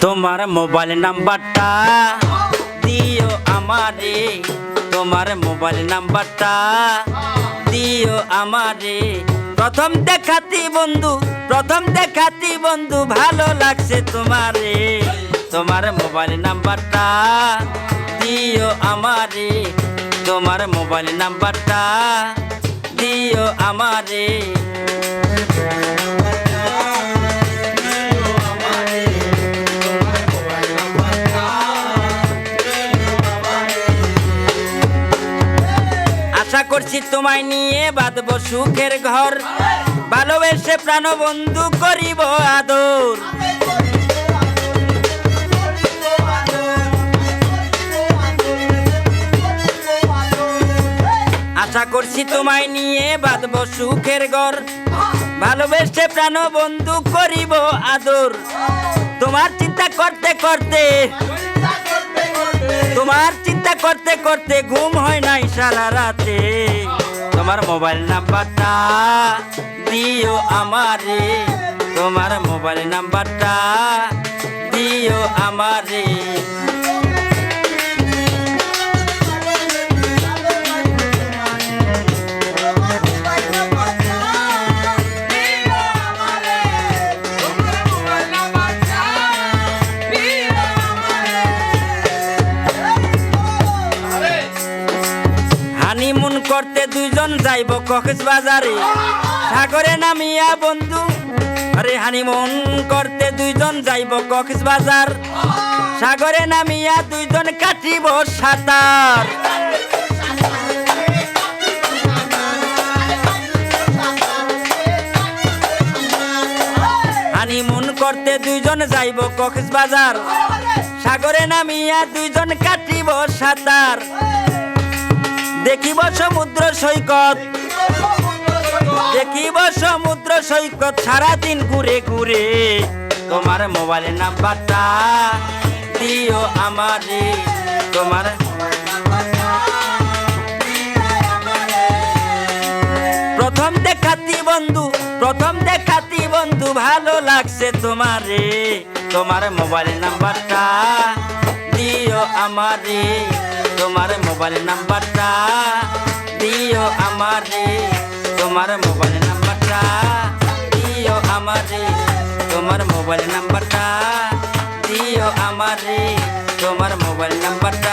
তোমার মোবাইল নাম্বারটা দিও আমারে। তোমার মোবাইল নাম্বারটা দিও আমারে। প্রথম দেখাতি বন্ধু, প্রথম দেখাতি বন্ধু, ভালো লাগছে তোমারে। তোমার মোবাইল নাম্বারটা দিও আমারে। তোমার মোবাইল নাম্বারটা দিও আমারে। তোমায় নিয়ে বাঁধব সুখের ঘর। ভালোবেসে প্রাণবন্ধু করিব আদর। আশা করছি তোমায় নিয়ে বাঁধব সুখের ঘর। ভালোবেসে প্রাণবন্ধু করিব আদর। তোমার চিন্তা করতে করতে তোমার চিন্তা করতে করতে ঘুম হয় নাই সারা রাতে। তোমার মোবাইল নাম্বারটা দিও আমারে। তোমার মোবাইল নাম্বারটা দিও আমারে। হানিমুন করতে দুইজন যাইব কক্স বাজারে সাগরে নামিয়া বন্ধু আরে হানিমুন করতে দুইজন যাইব কক্স বাজার সাগরে নামিয়া দুইজন কাটিব সাঁতার। হানিমুন করতে দুইজন যাইব কক্স বাজার সাগরে নামিয়া দুইজন কাটিব সাঁতার। দেখিব সমুদ্র সৈকত। দেখিব সমুদ্র সৈকত, সারাদিন ঘুরে ঘুরে। তোমার মোবাইলের নাম্বারটা দিও আমারে। তোমার প্রথম দেখাতি বন্ধু, প্রথম দেখাতি বন্ধু, ভালো লাগছে তোমারে। তোমার মোবাইল নাম্বারটা দিও আমারে। তোমার মোবাইল নাম্বারটা, দিও আমারে। তোমার মোবাইল নাম্বারটা, দিও আমারে। তোমার মোবাইল নাম্বারটা, দিও আমারে। তোমার মোবাইল নাম্বারটা